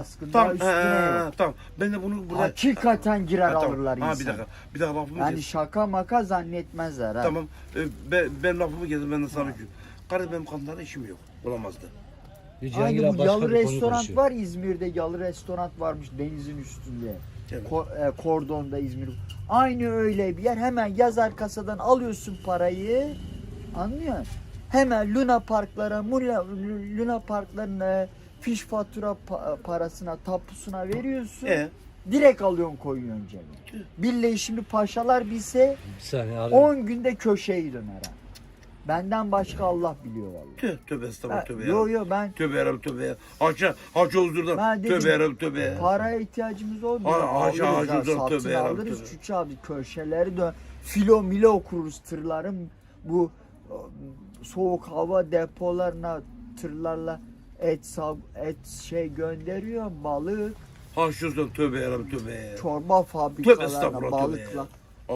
Baskın Tamam, üstüne he, yok. he, tamam. Ben de bunu burada... Hakikaten girer Ha, tamam. alırlar Ha, insan. bir dakika. Bir dakika lafımı Yani kes. şaka maka zannetmezler ha. Tamam. E, ben, ben lafımı kestim. Ben de sana ki. Kardeş benim kadınlarla işim yok. Olamazdı. Bir Cihangir Aynı abi bu başka yalı restoran konuşuyor. var İzmir'de yalı restoran varmış denizin üstünde. Evet. Ko- e, Kordon'da İzmir. Aynı öyle bir yer. Hemen yazar kasadan alıyorsun parayı. Anlıyor musun? Hemen Luna Parklara, Mula, Luna Parkların e, fiş fatura pa- parasına, tapusuna veriyorsun. E, Direkt alıyorsun koyuyorsun cebine. Billahi şimdi paşalar bilse Bir saniye abi. 10 günde köşeyi döner ha. Benden başka Allah biliyor vallahi. tüh, tövbe estağfurullah tövbe Yo ya. yo ben Tövbe yarabbim tövbe ya. Haça huzurdan. Ben dedim, Tövbe yarabbim tövbe ya. Paraya ihtiyacımız olmuyor. Ha, haşa, alırız haşa, ha, dur, satın tövbe yarabbim, alırız. tövbe. Abi köşeleri dön. Filo milo okuruz tırların bu soğuk hava depolarına tırlarla et sab- et şey gönderiyor balık. Haşa huzurdan tövbe yarabbim tövbe. Çorba Tövbe fabrikalarına estağfurullah, tövbe balıkla. ya.